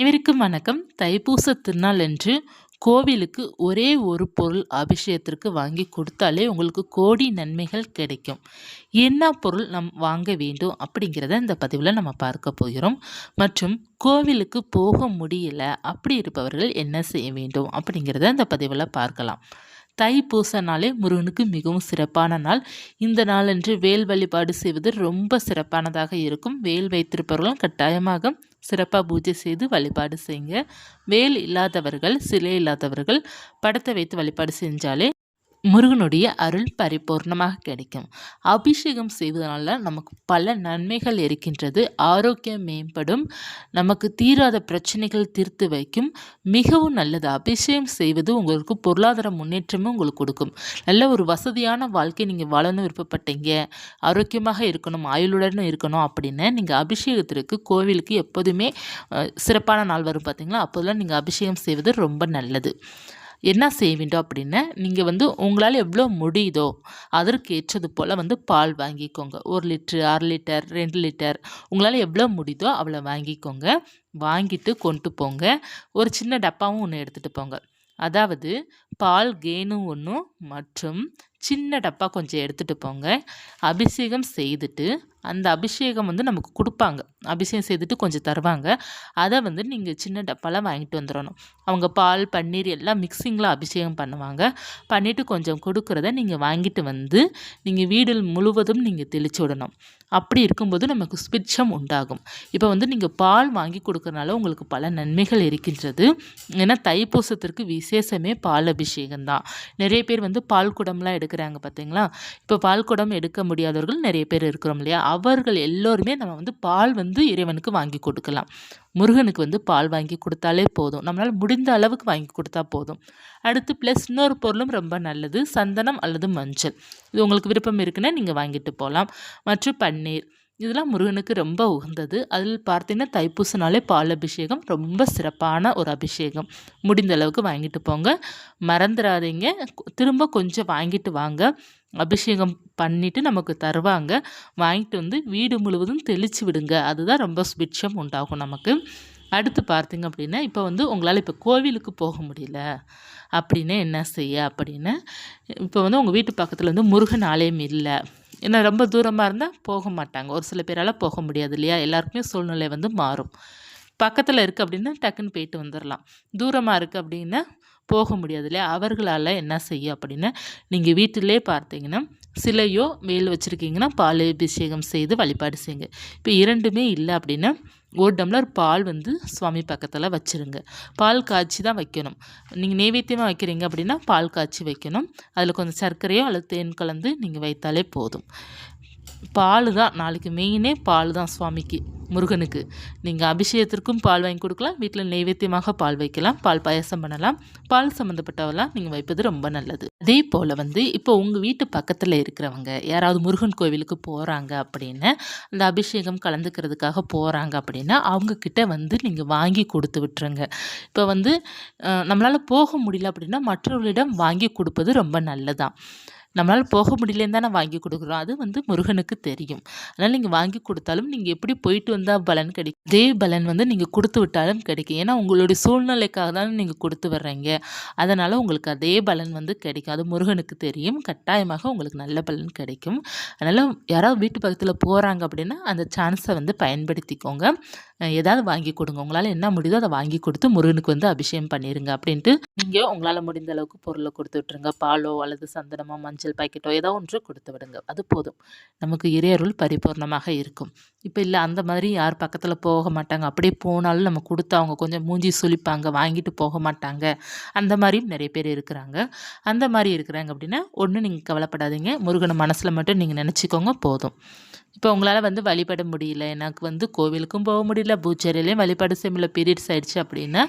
அனைவருக்கும் வணக்கம். தைப்பூச திருநாள் என்று கோவிலுக்கு ஒரே ஒரு பொருள் அபிஷேகத்திற்கு வாங்கி கொடுத்தாலே உங்களுக்கு கோடி நன்மைகள் கிடைக்கும். என்ன பொருள் நம் வாங்க வேண்டும் அப்படிங்கிறத இந்த பதிவில் நம்ம பார்க்க போகிறோம். மற்றும் கோவிலுக்கு போக முடியல அப்படி இருப்பவர்கள் என்ன செய்ய வேண்டும் அப்படிங்கிறத இந்த பதிவில் பார்க்கலாம். தைப்பூச நாளே முருகனுக்கு மிகவும் சிறப்பான நாள். இந்த நாளன்று வேல் வழிபாடு செய்வது ரொம்ப சிறப்பானதாக இருக்கும். வேல் வைத்திருப்பவர்களும் கட்டாயமாக சிறப்பாக பூஜை செய்து வழிபாடு செய்யுங்க. வேல் இல்லாதவர்கள் சிலை இல்லாதவர்கள் படத்தை வைத்து வழிபாடு செஞ்சாலே முருகனுடைய அருள் பரிபூர்ணமாக கிடைக்கும். அபிஷேகம் செய்வதனால நமக்கு பல நன்மைகள் இருக்கின்றது. ஆரோக்கியம் மேம்படும். நமக்கு தீராத பிரச்சனைகள் தீர்த்து வைக்கும். மிகவும் நல்லது. அபிஷேகம் செய்வது உங்களுக்கு பொருளாதார முன்னேற்றமும் உங்களுக்கு கொடுக்கும். நல்ல ஒரு வசதியான வாழ்க்கை நீங்கள் வாழணும் விருப்பப்பட்டீங்க. ஆரோக்கியமாக இருக்கணும் ஆயுளுடனும் இருக்கணும் அப்படின்னு நீங்கள் அபிஷேகத்திற்கு கோவிலுக்கு எப்போதுமே சிறப்பான நாள் வரும் பார்த்தீங்களா அப்போதெல்லாம் நீங்கள் அபிஷேகம் செய்வது ரொம்ப நல்லது. என்ன செய்ய வேண்டும் அப்படின்னு நீங்கள் வந்து உங்களால் எவ்வளோ முடியுதோ அதற்கு ஏற்றது போல் வந்து பால் வாங்கிக்கோங்க. ஒரு லிட்ரு அரை லிட்டர் ரெண்டு லிட்டர் உங்களால் எவ்வளோ முடியுதோ அவ்வளோ வாங்கிக்கோங்க. வாங்கிட்டு கொண்டு போங்க. ஒரு சின்ன டப்பாவும் ஒன்று எடுத்துகிட்டு போங்க. அதாவது பால் கேனும் ஒன்றும் மற்றும் சின்ன டப்பா கொஞ்சம் எடுத்துகிட்டு போங்க. அபிஷேகம் செய்துட்டு அந்த அபிஷேகம் வந்து நமக்கு கொடுப்பாங்க. அபிஷேகம் செய்துட்டு கொஞ்சம் தருவாங்க. அதை வந்து நீங்கள் சின்ன டப்பாலாம் வாங்கிட்டு வந்துடணும். அவங்க பால் பன்னீர் எல்லாம் மிக்சிங்கில் அபிஷேகம் பண்ணுவாங்க. பண்ணிவிட்டு கொஞ்சம் கொடுக்குறத நீங்கள் வாங்கிட்டு வந்து நீங்கள் வீடு முழுவதும் நீங்கள் தெளிச்சு விடணும். அப்படி இருக்கும்போது நமக்கு ஸ்பிட்சம் உண்டாகும். இப்போ வந்து நீங்கள் பால் வாங்கி கொடுக்குறனால உங்களுக்கு பல நன்மைகள் இருக்கின்றது. ஏன்னா தைப்பூசத்திற்கு விசேஷமே பால் அபிஷேகம் தான். நிறைய பேர் வந்து பால் குடம்லாம் எடுக்கிறாங்க பார்த்தீங்களா இப்போ பால் குடம் எடுக்க முடியாதவர்கள் நிறைய பேர் இருக்கிறோம் இல்லையா? அவர்கள் எல்லோருமே நம்ம வந்து பால் வந்து இறைவனுக்கு வாங்கி கொடுக்கலாம். முருகனுக்கு வந்து பால் வாங்கி கொடுத்தாலே போதும். நம்மளால் முடிந்த அளவுக்கு வாங்கி கொடுத்தா போதும். அடுத்து ப்ளஸ் இன்னொரு பொருளும் ரொம்ப நல்லது. சந்தனம் அல்லது மஞ்சள். இது உங்களுக்கு விருப்பம் இருக்குன்னா நீங்கள் வாங்கிட்டு போகலாம் மற்றும் பன்னீர். இதெல்லாம் முருகனுக்கு ரொம்ப உகந்தது. அதில் பார்த்தீங்கன்னா தைப்பூசனாலே பால் அபிஷேகம் ரொம்ப சிறப்பான ஒரு அபிஷேகம். முடிந்த அளவுக்கு வாங்கிட்டு போங்க. மறந்துடாதீங்க திரும்ப கொஞ்சம் வாங்கிட்டு வாங்க. அபிஷேகம் பண்ணிவிட்டு நமக்கு தருவாங்க. வாங்கிட்டு வந்து வீடு முழுவதும் தெளித்து விடுங்க. அதுதான் ரொம்ப சுபிட்சம் உண்டாகும் நமக்கு. அடுத்து பார்த்தீங்க அப்படின்னா இப்போ வந்து உங்களால் இப்போ கோவிலுக்கு போக முடியல. அப்படின்னு என்ன செய்ய? அப்படின்னு இப்போ வந்து உங்கள் வீட்டு பக்கத்தில் வந்து முருகன் ஆலயம் இல்லை. ஏன்னா ரொம்ப தூரமாக இருந்தால் போக மாட்டாங்க. ஒரு சில பேரால் போக முடியாது இல்லையா? எல்லாருக்குமே சூழ்நிலை வந்து மாறும். பக்கத்தில் இருக்குது அப்படின்னா டக்குன்னு போயிட்டு வந்துடலாம் தூரமாக இருக்குது அப்படின்னா போக முடியாது இல்லையா? அவர்களால் என்ன செய்யும் அப்படின்னு நீங்கள் வீட்டிலே பார்த்தீங்கன்னா சிலையோ மேல் வச்சுருக்கீங்கன்னா பால் அபிஷேகம் செய்து வழிபாடு செய்யுங்க. இப்போ இரண்டுமே இல்லை அப்படின்னா ஒரு டம்ளர் பால் வந்து சுவாமி பக்கத்தில் வச்சுருங்க. பால் காய்ச்சி தான் வைக்கணும். நீங்கள் நெய்வேத்தியமாக வைக்கிறீங்க அப்படின்னா பால் காய்ச்சி வைக்கணும். அதில் கொஞ்சம் சர்க்கரையோ அல்லது தேன் கலந்து நீங்கள் வைத்தாலே போதும். பால் தான் நாளைக்கு மெயினே பால் தான் சுவாமிக்கு முருகனுக்கு. நீங்கள் அபிஷேகத்திற்கும் பால் வாங்கி கொடுக்கலாம் வீட்டில் நைவேத்தியமாக பால் வைக்கலாம் பால் பாயசம் பண்ணலாம் பால் சம்மந்தப்பட்டவெல்லாம் நீங்கள் வைப்பது ரொம்ப நல்லது. அதே போல் வந்து இப்போ உங்கள் வீட்டு பக்கத்தில் இருக்கிறவங்க யாராவது முருகன் கோவிலுக்கு போகிறாங்க அப்படின்னு அந்த அபிஷேகம் கலந்துக்கிறதுக்காக போகிறாங்க அப்படின்னா அவங்கக்கிட்ட வந்து நீங்கள் வாங்கி கொடுத்து விட்டுருங்க. இப்போ வந்து நம்மளால் போக முடியல அப்படின்னா மற்றவர்களிடம் வாங்கி கொடுப்பது ரொம்ப நல்லதான் நம்மளால் போக முடியலன்னு தானே வாங்கி கொடுக்குறோம். அது வந்து முருகனுக்கு தெரியும். அதனால் நீங்கள் வாங்கி கொடுத்தாலும் நீங்கள் எப்படி போயிட்டு வந்தால் பலன் கிடைக்கும் அதே பலன் வந்து நீங்கள் கொடுத்து விட்டாலும் கிடைக்கும். ஏன்னா உங்களுடைய சூழ்நிலைக்காக தானே நீங்கள் கொடுத்து வர்றீங்க. அதனால் உங்களுக்கு அதே பலன் வந்து கிடைக்கும். அது முருகனுக்கு தெரியும். கட்டாயமாக உங்களுக்கு நல்ல பலன் கிடைக்கும். அதனால் யாராவது வீட்டு பக்கத்தில் போகிறாங்க அப்படின்னா அந்த சான்ஸை வந்து பயன்படுத்திக்கோங்க. ஏதாவது வாங்கி கொடுங்க. உங்களால் என்ன முடியுதோ அதை வாங்கி கொடுத்து முருகனுக்கு வந்து அபிஷேகம் பண்ணிடுங்க அப்படின்ட்டு நீங்கள் உங்களால் முடிந்த அளவுக்கு பொருளை கொடுத்து விட்டுருங்க. பாலோ அல்லது சந்தனமோ மஞ்சள் பாக்கெட்டோ ஏதோ ஒன்று கொடுத்து விடுங்க. அது போதும். நமக்கு இறையருள் பரிபூர்ணமாக இருக்கும். இப்போ இல்லை அந்த மாதிரி யார் பக்கத்தில் போக மாட்டாங்க. அப்படியே போனாலும் நம்ம கொடுத்து அவங்க கொஞ்சம் மூஞ்சி சுழிப்பாங்க வாங்கிட்டு போக மாட்டாங்க. அந்த மாதிரியும் நிறைய பேர் இருக்கிறாங்க. அந்த மாதிரி இருக்கிறாங்க அப்படின்னா ஒன்றும் நீங்கள் கவலைப்படாதீங்க. முருகனை மனசில் மட்டும் நீங்கள் நினச்சிக்கோங்க போதும். இப்போ உங்களால் வந்து வழிபட முடியல. எனக்கு வந்து கோவிலுக்கும் போக முடியல. பூச்சேரியிலையும் வழிபாடு செய்யல பீரியட்ஸ் ஆகிடுச்சு அப்படின்னா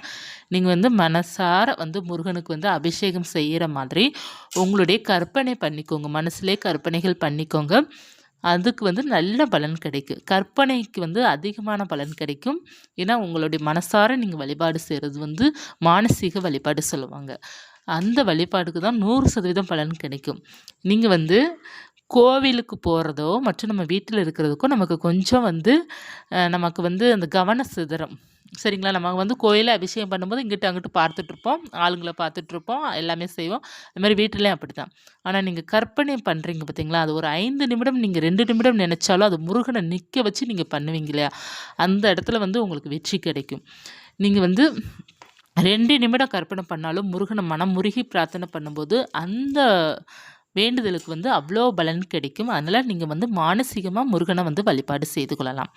நீங்கள் வந்து மனசார வந்து முருகனுக்கு வந்து அபிஷேகம் செய்கிற மாதிரி உங்களுடைய கற்பனை பண்ணிக்கோங்க. மனசுலே கற்பனைகள் பண்ணிக்கோங்க. அதுக்கு வந்து நல்ல பலன் கிடைக்கும் கற்பனைக்கு வந்து அதிகமான பலன் கிடைக்கும். ஏன்னா உங்களுடைய மனசார நீங்கள் வழிபாடு செய்கிறது வந்து மானசீக வழிபாடு சொல்லுவாங்க. அந்த வழிபாடுக்கு தான் நூறு சதவீதம் பலன் கிடைக்கும். நீங்கள் வந்து கோவிலுக்கு போகிறதோ மற்றும் நம்ம வீட்டில் இருக்கிறதுக்கோ நமக்கு கொஞ்சம் வந்து நமக்கு வந்து அந்த கவன சிதறம். சரிங்களா? நம்ம வந்து கோயிலில் அபிஷேகம் பண்ணும்போது இங்கிட்டு அங்கிட்டு பார்த்துட்ருப்போம். ஆளுங்களை பார்த்துட்ருப்போம். எல்லாமே செய்வோம். அது மாதிரி வீட்டிலையும் அப்படி தான் ஆனால் நீங்கள் கற்பனை பண்ணுறீங்க பார்த்தீங்களா? அது ஒரு ஐந்து நிமிடம் நீங்கள் ரெண்டு நிமிடம் நினச்சாலும் அது முருகனை நிற்க வச்சு நீங்கள் பண்ணுவீங்க இல்லையா? அந்த இடத்துல வந்து உங்களுக்கு வெற்றி கிடைக்கும். நீங்கள் வந்து ரெண்டு நிமிடம் கற்பனை பண்ணாலும் முருகனை மனம் முருகி பிரார்த்தனை பண்ணும்போது அந்த வேண்டுதலுக்கு வந்து அவ்வளோ பலன் கிடைக்கும். அதனால் நீங்கள் வந்து மானசீகமாக முருகனை வந்து வழிபாடு செய்து கொள்ளலாம்.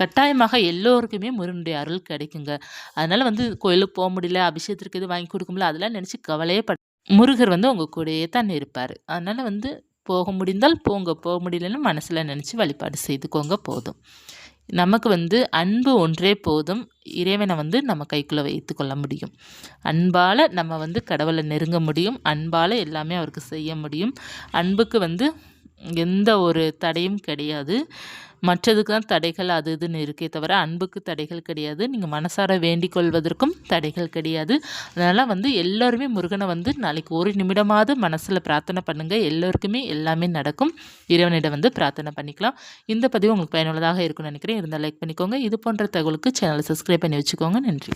கட்டாயமாக எல்லோருக்குமே முருகனுடைய அருள் கிடைக்குங்க. அதனால் வந்து கோயிலுக்கு போக முடியல அபிஷேகத்திற்கு இது வாங்கி கொடுக்க முடியல அதெல்லாம் நினச்சி கவலையே பட முருகர் வந்து உங்கள் கூடயே தான் இருப்பார். அதனால் வந்து போக முடிந்தால் போங்க போக முடியலன்னு மனசில் நினச்சி வழிபாடு செய்துக்கோங்க போதும். நமக்கு வந்து அன்பு ஒன்றே போதும். இறைவனை வந்து நம்ம கைக்குள்ளே வைத்து கொள்ள முடியும். அன்பால் நம்ம வந்து கடவுளை நெருங்க முடியும். அன்பால் எல்லாமே அவருக்கு செய்ய முடியும். அன்புக்கு வந்து எந்த ஒரு தடையும் கிடையாது. மற்றதுக்கு தான் தடைகள் அது இதுன்னு இருக்கே தவிர அன்புக்கு தடைகள் கிடையாது. நீங்கள் மனசார வேண்டிக் கொள்வதற்கும் தடைகள் கிடையாது. அதனால் வந்து எல்லோருமே முருகனை வந்து நாளைக்கு ஒரு நிமிடமாவது மனசில் பிரார்த்தனை பண்ணுங்கள் எல்லோருக்குமே எல்லாமே நடக்கும். இறைவனிடம் வந்து பிரார்த்தனை பண்ணிக்கலாம். இந்த பதிவு உங்களுக்கு பயனுள்ளதாக இருக்கும்னு நினைக்கிறேன். இருந்தால் லைக் பண்ணிக்கோங்க. இது போன்ற தகவலுக்கு சேனலை சப்ஸ்கிரைப் பண்ணி வச்சுக்கோங்க. நன்றி.